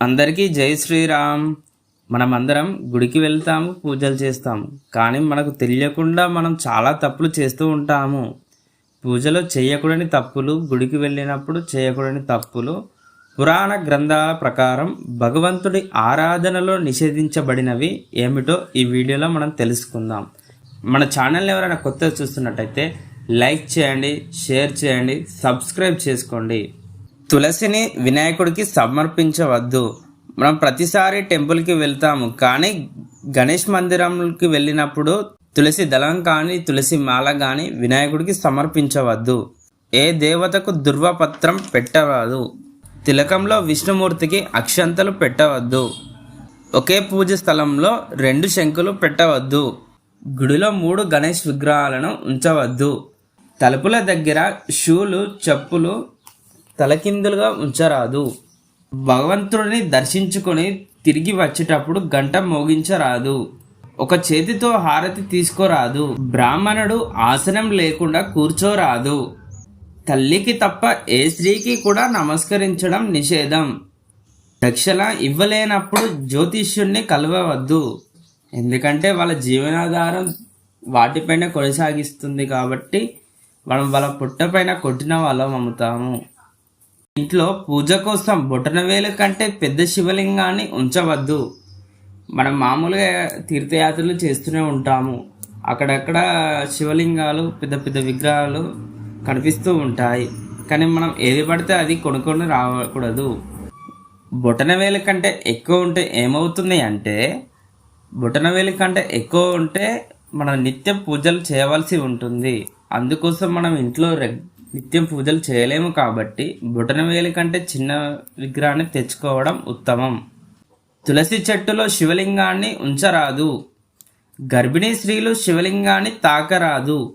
అందరికీ జై శ్రీరామ్. మనమందరం గుడికి వెళ్తాము పూజలు చేస్తాము. కానీ మనకు తెలియకుండా మనం చాలా తప్పులు చేస్తూ ఉంటాము. పూజలో చేయకూడని తప్పులు గుడికి వెళ్ళినప్పుడు చేయకూడని తప్పులు పురాణ గ్రంథాల ప్రకారం భగవంతుడి ఆరాధనలో నిషేధించబడినవి ఏమిటో ఈ వీడియోలో మనం తెలుసుకుందాం. మన ఛానల్ ఎవరైనా కొత్తగా చూస్తున్నట్టయితే లైక్ చేయండి షేర్ చేయండి సబ్స్క్రైబ్ చేసుకోండి. తులసిని వినాయకుడికి సమర్పించవద్దు. మనం ప్రతిసారి టెంపుల్కి వెళ్తాము. కానీ గణేష్ మందిరంకి వెళ్ళినప్పుడు తులసి దళం కానీ తులసి మాల కానీ వినాయకుడికి సమర్పించవద్దు. ఏ దేవతకు దుర్వపత్రం పెట్టవద్దు తిలకంలో విష్ణుమూర్తికి అక్షంతలు పెట్టవద్దు. ఒకే పూజ స్థలంలో రెండు శంకులు పెట్టవద్దు. గుడిలో మూడు గణేష్ విగ్రహాలను ఉంచవద్దు. తలుపుల దగ్గర షూలు చెప్పులు తలకిందులుగా ఉంచరాదు. భగవంతుడిని దర్శించుకొని తిరిగి వచ్చేటప్పుడు గంట మోగించరాదు. ఒక చేతితో హారతి తీసుకోరాదు. బ్రాహ్మణుడు ఆసనం లేకుండా కూర్చోరాదు. తల్లికి తప్ప ఏ స్త్రీకి కూడా నమస్కరించడం నిషేధం. దక్షిణ ఇవ్వలేనప్పుడు జ్యోతిష్యుణ్ణి కలవవద్దు. ఎందుకంటే వాళ్ళ జీవనాధారం వాటిపైన కొనసాగిస్తుంది కాబట్టి మనం వాళ్ళ పుట్టపైన కొట్టిన వాళ్ళం అమ్ముతాము ఇంట్లో పూజ కోసం బొటనవేలు కంటే పెద్ద శివలింగాన్ని ఉంచవద్దు. మనం మామూలుగా తీర్థయాత్రలు చేస్తూనే ఉంటాము. అక్కడక్కడ శివలింగాలు పెద్ద పెద్ద విగ్రహాలు కనిపిస్తూ ఉంటాయి. కానీ మనం ఏది పడితే అది కొనుక్కొని రాకూడదు. బొటనవేలు కంటే ఎక్కువ ఉంటే ఏమవుతుంది అంటే బొటనవేలు కంటే ఎక్కువ ఉంటే మనం నిత్యం పూజలు చేయవలసి ఉంటుంది. అందుకోసం మనం ఇంట్లో రెగ్ నిత్యం పూజలు చేయలేము కాబట్టి బుటనవేలి కంటే చిన్న విగ్రహాన్ని తెచ్చుకోవడం ఉత్తమం. తులసి చెట్టులో శివలింగాన్ని ఉంచరాదు. గర్భిణీ స్త్రీలు శివలింగాన్ని తాకరాదు.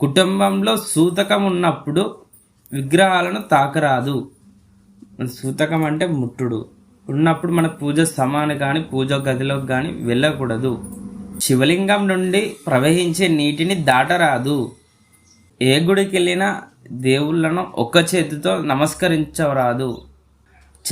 కుటుంబంలో సూతకం ఉన్నప్పుడు విగ్రహాలను తాకరాదు. సూతకం అంటే ముట్టుడు. ఉన్నప్పుడు మన పూజ సమాన కానీ పూజ గదిలోకి కానీ వెళ్ళకూడదు. శివలింగం నుండి ప్రవహించే నీటిని దాటరాదు. ఏ గుడికి వెళ్ళినా దేవుళ్ళను ఒక్క చేతితో నమస్కరించరాదు.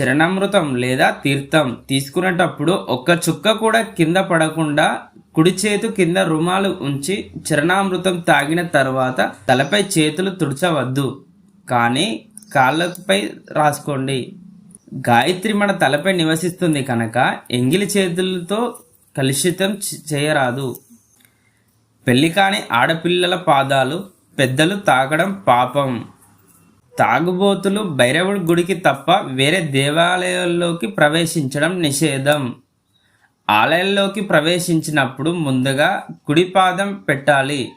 చరణామృతం లేదా తీర్థం తీసుకునేటప్పుడు ఒక్క చుక్క కూడా కింద పడకుండా కుడి చేతు కింద రుమాలు ఉంచి చరణామృతం తాగిన తర్వాత తలపై చేతులు తుడచవద్దు. కానీ కాళ్ళపై రాసుకోండి. గాయత్రి మన తలపై నివసిస్తుంది కనుక ఎంగిలి చేతులతో కలుషితం చేయరాదు. పెళ్ళి కాని ఆడపిల్లల పాదాలు పెద్దలు తాగడం పాపం. తాగుబోతులు భైరవుడి గుడికి తప్ప వేరే దేవాలయాల్లోకి ప్రవేశించడం నిషేధం. ఆలయంలోకి ప్రవేశించినప్పుడు ముందుగా కుడి పాదం పెట్టాలి.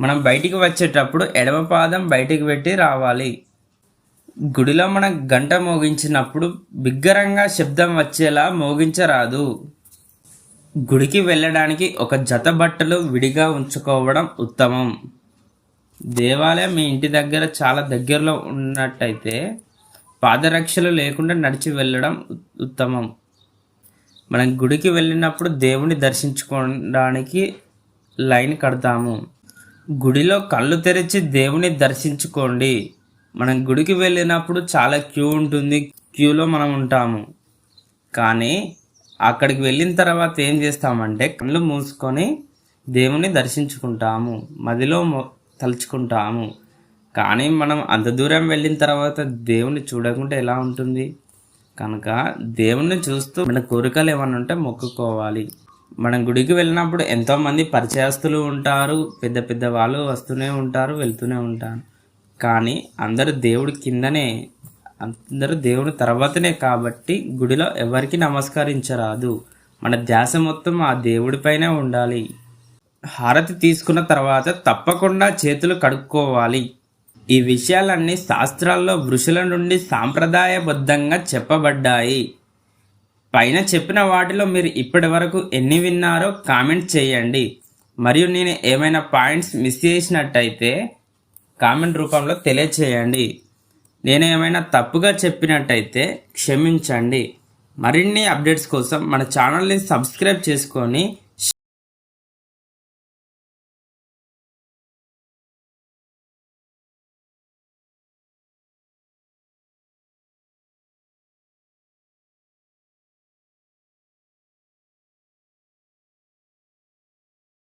మనం బయటికి వచ్చేటప్పుడు ఎడమ పాదం బయటికి పెట్టి రావాలి. గుడిలో మనం గంట మోగించినప్పుడు బిగ్గరంగా శబ్దం వచ్చేలా మోగించరాదు. గుడికి వెళ్ళడానికి ఒక జత బట్టలు విడిగా ఉంచుకోవడం ఉత్తమం. దేవాలయం మీ ఇంటి దగ్గర చాలా దగ్గరలో ఉన్నట్టయితే పాదరక్షలు లేకుండా నడిచి వెళ్ళడం ఉత్తమం. మనం గుడికి వెళ్ళినప్పుడు దేవుని దర్శించుకోవడానికి లైన్ కడతాము. గుడిలో కళ్ళు తెరిచి దేవుని దర్శించుకోండి. మనం గుడికి వెళ్ళినప్పుడు చాలా క్యూ ఉంటుంది. క్యూలో మనం ఉంటాము. కానీ అక్కడికి వెళ్ళిన తర్వాత ఏం చేస్తామంటే కళ్ళు మూసుకొని దేవుని దర్శించుకుంటాము. మదిలో మొ- తలుచుకుంటాము. కానీ మనం అంత దూరం వెళ్ళిన తర్వాత దేవుని చూడకుండా ఎలా ఉంటుంది? కనుక దేవుణ్ణి చూస్తూ మన కోరికలు ఏమైనా ఉంటే మొక్కుకోవాలి. మనం గుడికి వెళ్ళినప్పుడు ఎంతోమంది పరిచయస్తులు ఉంటారు పెద్ద పెద్ద వాళ్ళు వస్తూనే ఉంటారు వెళ్తూనే ఉంటారు. కానీ అందరూ దేవుడి కిందనే అందరూ దేవుని తర్వాతనే కాబట్టి గుడిలో ఎవరికి నమస్కరించరాదు. మన ధ్యాస మొత్తం ఆ దేవుడిపైనే ఉండాలి. హారతి తీసుకున్న తర్వాత తప్పకుండా చేతులు కడుక్కోవాలి. ఈ విషయాలన్నీ శాస్త్రాల్లో ఋషుల నుండి సాంప్రదాయబద్ధంగా చెప్పబడ్డాయి. పైన చెప్పిన వాటిలో మీరు ఇప్పటి వరకు ఎన్ని విన్నారో కామెంట్ చేయండి. మరియు నేను ఏమైనా పాయింట్స్ మిస్ చేసినట్టయితే కామెంట్ రూపంలో తెలియచేయండి. నేను ఏమైనా తప్పుగా చెప్పినట్టయితే క్షమించండి. మరిన్ని అప్డేట్స్ కోసం మన ఛానల్ని సబ్స్క్రైబ్ చేసుకొని